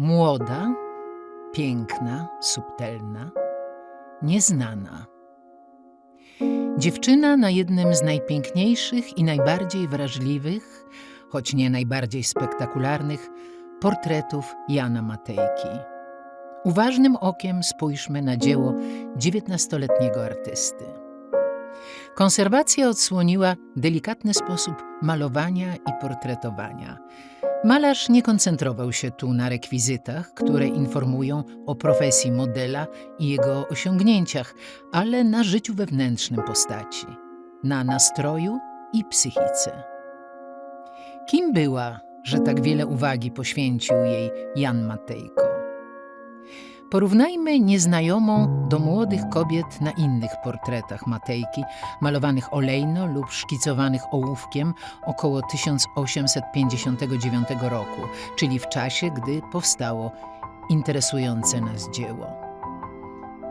Młoda, piękna, subtelna, nieznana. Dziewczyna na jednym z najpiękniejszych i najbardziej wrażliwych, choć nie najbardziej spektakularnych, portretów Jana Matejki. Uważnym okiem spójrzmy na dzieło XIX-letniego artysty. Konserwacja odsłoniła delikatny sposób malowania i portretowania. Malarz nie koncentrował się tu na rekwizytach, które informują o profesji modela i jego osiągnięciach, ale na życiu wewnętrznym postaci, na nastroju i psychice. Kim była, że tak wiele uwagi poświęcił jej Jan Matejko? Porównajmy nieznajomą do młodych kobiet na innych portretach Matejki, malowanych olejno lub szkicowanych ołówkiem około 1859 roku, czyli w czasie, gdy powstało interesujące nas dzieło.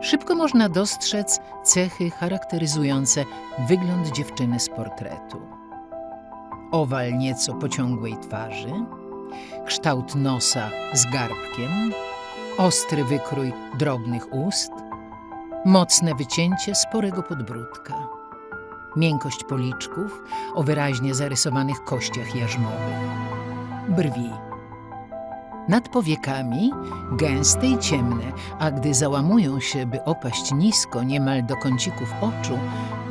Szybko można dostrzec cechy charakteryzujące wygląd dziewczyny z portretu. Owal nieco pociągłej twarzy, kształt nosa z garbkiem, ostry wykrój drobnych ust, mocne wycięcie sporego podbródka, miękkość policzków o wyraźnie zarysowanych kościach jarzmowych, brwi. Nad powiekami gęste i ciemne, a gdy załamują się, by opaść nisko, niemal do kącików oczu,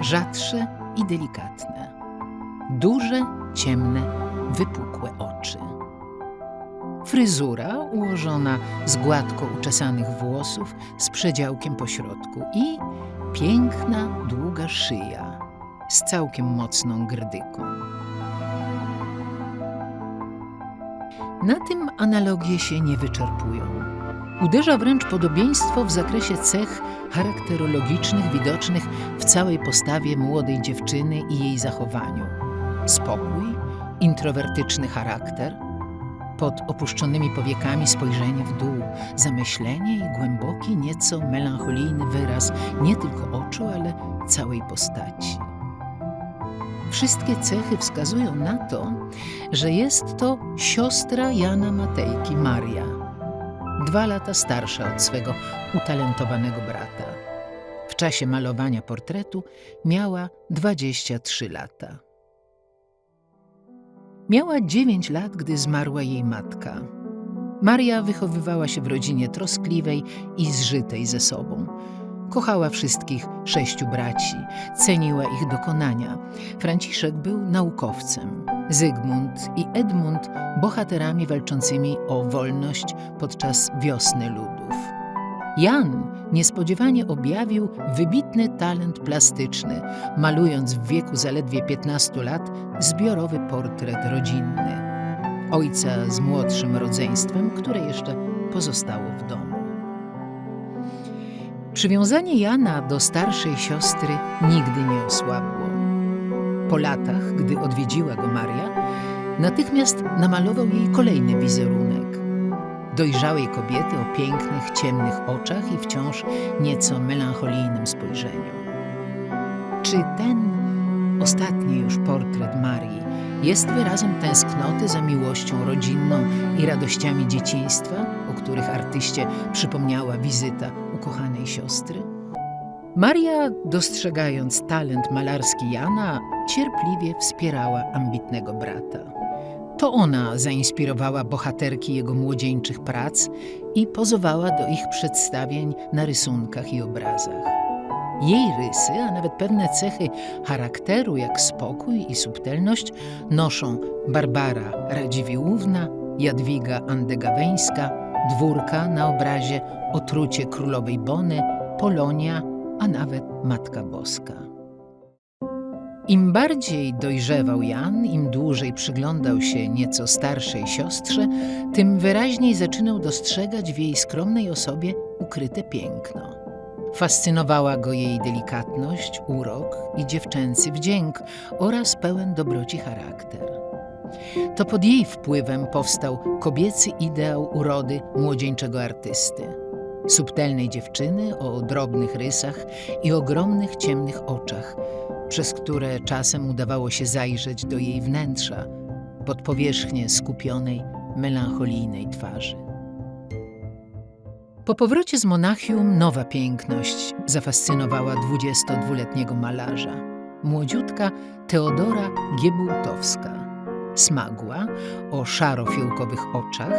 rzadsze i delikatne. Duże, ciemne, wypukłe oczy. Fryzura ułożona z gładko uczesanych włosów z przedziałkiem pośrodku i piękna, długa szyja z całkiem mocną grdyką. Na tym analogie się nie wyczerpują. Uderza wręcz podobieństwo w zakresie cech charakterologicznych widocznych w całej postawie młodej dziewczyny i jej zachowaniu. Spokój, introwertyczny charakter, pod opuszczonymi powiekami spojrzenie w dół, zamyślenie i głęboki, nieco melancholijny wyraz nie tylko oczu, ale całej postaci. Wszystkie cechy wskazują na to, że jest to siostra Jana Matejki, Maria, dwa lata starsza od swego utalentowanego brata. W czasie malowania portretu miała 23 lata. Miała 9 lat, gdy zmarła jej matka. Maria wychowywała się w rodzinie troskliwej i zżytej ze sobą. Kochała wszystkich sześciu braci, ceniła ich dokonania. Franciszek był naukowcem, Zygmunt i Edmund bohaterami walczącymi o wolność podczas wiosny ludów. Jan niespodziewanie objawił wybitny talent plastyczny, malując w wieku zaledwie 15 lat zbiorowy portret rodzinny. Ojca z młodszym rodzeństwem, które jeszcze pozostało w domu. Przywiązanie Jana do starszej siostry nigdy nie osłabło. Po latach, gdy odwiedziła go Maria, natychmiast namalował jej kolejny wizerunek dojrzałej kobiety o pięknych, ciemnych oczach i wciąż nieco melancholijnym spojrzeniu. Czy ten ostatni już portret Marii jest wyrazem tęsknoty za miłością rodzinną i radościami dzieciństwa, o których artyście przypomniała wizyta ukochanej siostry? Maria, dostrzegając talent malarski Jana, cierpliwie wspierała ambitnego brata. To ona zainspirowała bohaterki jego młodzieńczych prac i pozowała do ich przedstawień na rysunkach i obrazach. Jej rysy, a nawet pewne cechy charakteru, jak spokój i subtelność, noszą Barbara Radziwiłłówna, Jadwiga Andegaweńska, Dwórka na obrazie Otrucie Królowej Bony, Polonia, a nawet Matka Boska. Im bardziej dojrzewał Jan, im dłużej przyglądał się nieco starszej siostrze, tym wyraźniej zaczynał dostrzegać w jej skromnej osobie ukryte piękno. Fascynowała go jej delikatność, urok i dziewczęcy wdzięk oraz pełen dobroci charakter. To pod jej wpływem powstał kobiecy ideał urody młodzieńczego artysty. Subtelnej dziewczyny o drobnych rysach i ogromnych ciemnych oczach, przez które czasem udawało się zajrzeć do jej wnętrza, pod powierzchnię skupionej, melancholijnej twarzy. Po powrocie z Monachium nowa piękność zafascynowała 22-letniego malarza. Młodziutka Teodora Giebultowska. Smagła, o szaro-fiołkowych oczach,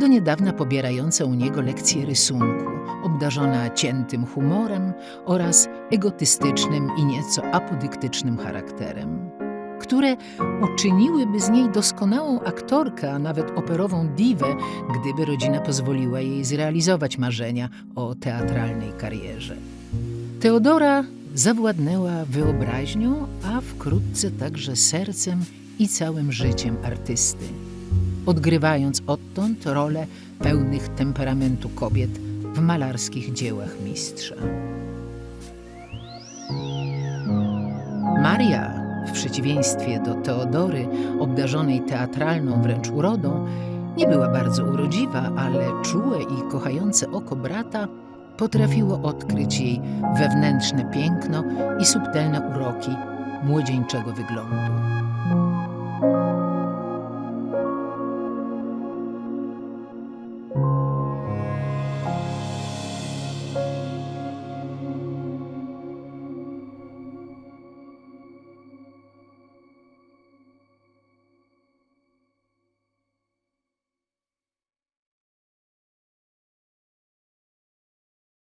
do niedawna pobierająca u niego lekcje rysunku, obdarzona ciętym humorem oraz egotystycznym i nieco apodyktycznym charakterem, które uczyniłyby z niej doskonałą aktorkę, a nawet operową diwę, gdyby rodzina pozwoliła jej zrealizować marzenia o teatralnej karierze. Teodora zawładnęła wyobraźnią, a wkrótce także sercem i całym życiem artysty, odgrywając odtąd rolę pełnych temperamentu kobiet w malarskich dziełach mistrza. Maria, w przeciwieństwie do Teodory, obdarzonej teatralną wręcz urodą, nie była bardzo urodziwa, ale czułe i kochające oko brata potrafiło odkryć jej wewnętrzne piękno i subtelne uroki młodzieńczego wyglądu.